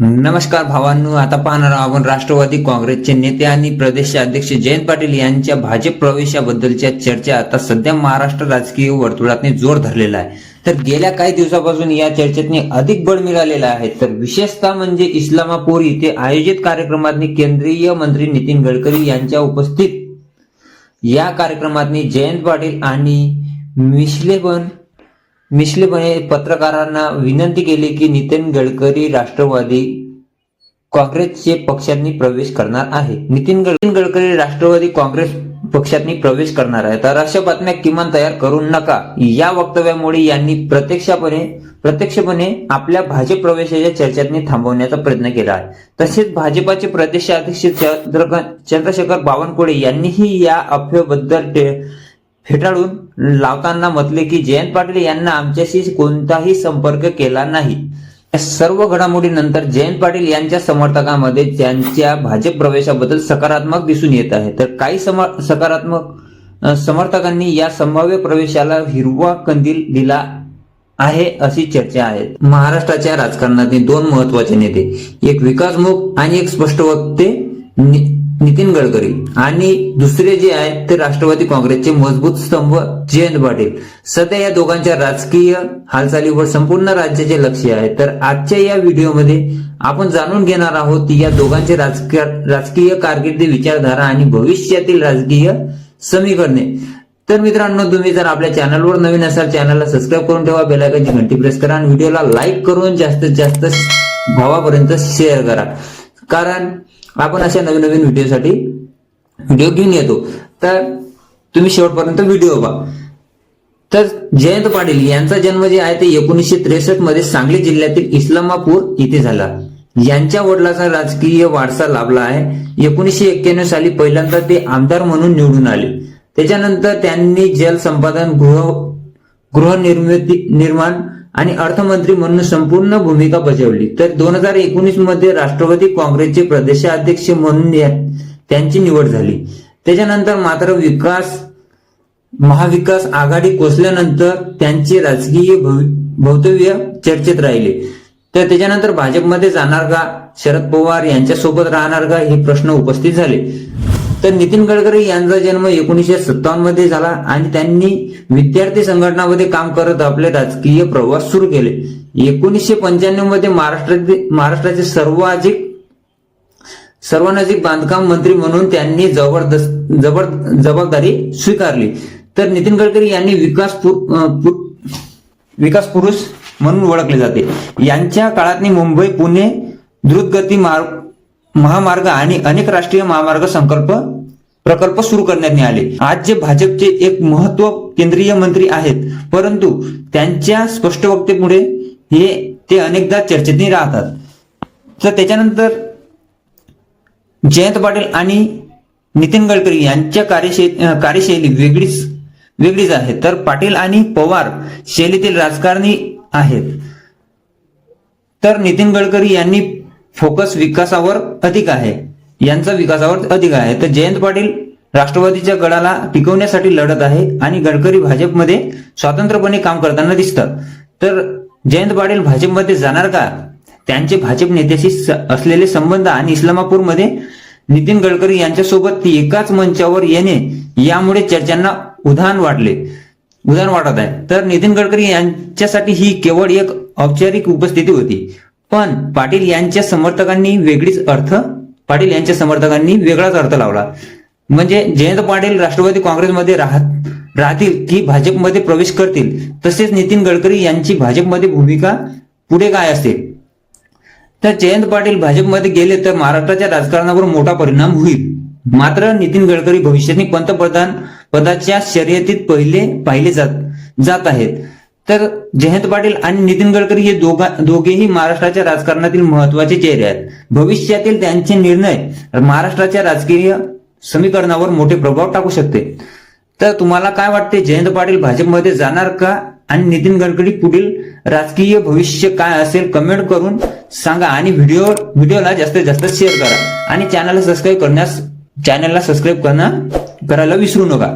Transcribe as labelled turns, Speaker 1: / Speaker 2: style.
Speaker 1: नमस्कार भावांनो आता पाहणार आपण राष्ट्रवादी काँग्रेसचे नेते आणि प्रदेश अध्यक्ष जयंत पाटील यांच्या भाजप प्रवेशाबद्दलच्या चर्चा. आता सध्या महाराष्ट्र राजकीय वर्तुळातने जोर धरलेला आहे. तर गेल्या काही दिवसापासून या चर्चेतने अधिक बळ मिळालेला आहे. तर विशेषतः म्हणजे इस्लामापूर इथे आयोजित कार्यक्रमात केंद्रीय मंत्री नितीन गडकरी यांच्या उपस्थित. या कार्यक्रमात जयंत पाटील आणि मिश्लेबन मिश्लेपणे पत्रकारांना विनंती केली की नितीन गडकरी राष्ट्रवादी काँग्रेसचे पक्षांनी प्रवेश करणार आहे. नितीन नितीन गडकरी राष्ट्रवादी काँग्रेस पक्षांनी प्रवेश करणार आहे. तर अशा बातम्या किमान तयार करू नका. या वक्तव्यामुळे यांनी प्रत्यक्षपणे प्रत्यक्षपणे आपल्या भाजप प्रवेशाच्या चर्चांनी थांबवण्याचा प्रयत्न केला आहे. तसेच भाजपाचे प्रदेशाध्यक्ष चंद्रशेखर बावनकुळे यांनीही या अफवेबद्दल फेटाळून लावताना म्हटले की जयंत पाटील यांना आमच्याशी कोणताही संपर्क केला नाही. या सर्व घडामोडीनंतर जयंत पाटील यांच्या समर्थकांमध्ये त्यांच्या भाजप प्रवेशाबद्दल सकारात्मक दिसून येत आहे. तर काही सकारात्मक समर्थकांनी या संभाव्य प्रवेशाला हिरवा कंदील दिला आहे अशी चर्चा आहे. महाराष्ट्राच्या राजकारणातील दोन महत्त्वाचे नेते एक विकासमुख आणि एक स्पष्ट वक्ते नितीन गडकरी आणि दुसरे जे आहेत ते राष्ट्रवादी काँग्रेसचे मजबूत स्तंभ जयंत पाटील. सध्या या दोघांच्या राजकीय हालचालीवर संपूर्ण राज्याचे लक्ष आहे. तर आजच्या या व्हिडिओमध्ये आपण जाणून घेणार आहोत या दोघांचे राजकीय राजकीय कारकिर्दी विचारधारा आणि भविष्यातील राजकीय समीकरणे. तर मित्रांनो तुम्ही जर आपल्या चॅनलवर नवीन असाल चॅनलला सबस्क्राईब करून ठेवा बेलायकनची घंटी प्रेस करा आणि व्हिडिओला लाईक करून जास्तीत जास्त भावापर्यंत शेअर करा. कारण आपण अशा नवीन नवीन व्हिडिओसाठी व्हिडिओ घेऊन येतो. तर तुम्ही शेवटपर्यंत व्हिडिओ पहा तर जयंत पाटील यांचा जन्म जे आहे ते एकोणीसशे त्रेसष्टमध्ये सांगली जिल्ह्यातील इस्लामापूर इथे झाला. यांच्या वडिलाचा राजकीय वारसा लाभला आहे. एकोणीसशे एक्क्याण्णव साली पहिल्यांदा ते आमदार म्हणून निवडून आले. त्याच्यानंतर त्यांनी जलसंपादन गृह गृहनिर्मिती निर्माण आणि अर्थमंत्री म्हणून संपूर्ण भूमिका बजावली. तर दोन हजार एकोणीसमध्ये राष्ट्रवादी काँग्रेसचे प्रदेशाध्यक्ष म्हणून त्यांची निवड झाली. त्याच्यानंतर मात्र विकास महाविकास आघाडी कोसल्यानंतर त्यांचे राजकीय भवितव्य चर्चेत राहिले. तर त्याच्यानंतर भाजपमध्ये जाणार का शरद पवार यांच्या सोबत राहणार का हे प्रश्न उपस्थित झाले. तर नितीन गडकरी यांचा जन्म एकोणीसशे सत्तावन्नमध्ये झाला आणि त्यांनी विद्यार्थी संघटनामध्ये काम करत आपले राजकीय प्रवास सुरू केले. एकोणीसशे पंच्याण्णवमध्ये महाराष्ट्रातील महाराष्ट्राचे सर्वाधिक सर्वाधिक बांधकाम मंत्री म्हणून त्यांनी जबरदस्त जबर जबाबदारी स्वीकारली. तर नितीन गडकरी यांनी विकास पुर- विकास पुरुष म्हणून ओळखले जाते. यांच्या काळातनी मुंबई पुणे द्रुतगती मार्ग महामार्ग आणि अनेक राष्ट्रीय महामार्ग संकल्प प्रकल्प सुरू करण्यात आले. आज जे भाजपचे एक महत्त्व केंद्रीय मंत्री आहेत परंतु त्यांच्या स्पष्ट वक्तेमुळे हे ते अनेकदा चर्चेत राहतात. तर त्याच्यानंतर जयंत पाटील आणि नितीन गडकरी यांच्या कार्यशैली कार्यशैली वेगळीच वेगळीच आहे तर पाटील आणि पवार शैलीतील राजकारणी आहेत. तर नितीन गडकरी यांनी फोकस विकासावर अधिक आहे. यांचा विकासावर अधिक आहे. तर जयंत पाटील राष्ट्रवादीच्या गडाला टिकवण्यासाठी लढत आहे आणि गडकरी भाजपमध्ये स्वतंत्रपणे काम करताना दिसतात. तर जयंत पाटील भाजपमध्ये जाणार का? त्यांचे भाजप नेत्याशी असलेले संबंध आणि इस्लामापूरमध्ये नितीन गडकरी यांच्यासोबत एकाच मंचावर येणे यामुळे चर्चांना उधाण वाढले उदाहरण वाटत आहे. तर नितीन गडकरी यांच्यासाठी ही केवळ एक औपचारिक उपस्थिती होती. पण पाटील यांच्या समर्थकांनी वेगळीच अर्थ पाटील यांच्या समर्थकांनी वेगळाच अर्थ लावला. म्हणजे जयंत पाटील राष्ट्रवादी काँग्रेसमध्ये राहत राहतील की भाजपमध्ये प्रवेश करतील? तसेच नितीन गडकरी यांची भाजपमध्ये भूमिका पुढे काय असेल? तर जयंत पाटील भाजपमध्ये गेले तर महाराष्ट्राच्या राजकारणावर मोठा परिणाम होईल. मात्र नितीन गडकरी भविष्यात पंतप्रधान पदाच्या शर्यतीत पहिले पाहिले जात जात आहेत. तर जयंत पाटील आणि नितीन गडकरी हे दोघा दोघेही महाराष्ट्राच्या राजकारणातील महत्त्वाचे चेहरे आहेत. भविष्यातील त्यांचे निर्णय महाराष्ट्राच्या राजकीय समीकरणावर मोठे प्रभाव टाकू शकते. तर तुम्हाला काय वाटते जयंत पाटील भाजपमध्ये जाणार का? आणि नितीन गडकरी पुढील राजकीय भविष्य काय असेल कमेंट करून सांगा आणि व्हिडिओ व्हिडिओला जास्तीत जास्त शेअर करा. आणि चॅनलला सबस्क्राईब करण्यास चॅनलला सबस्क्राईब करणं करायला विसरू नका.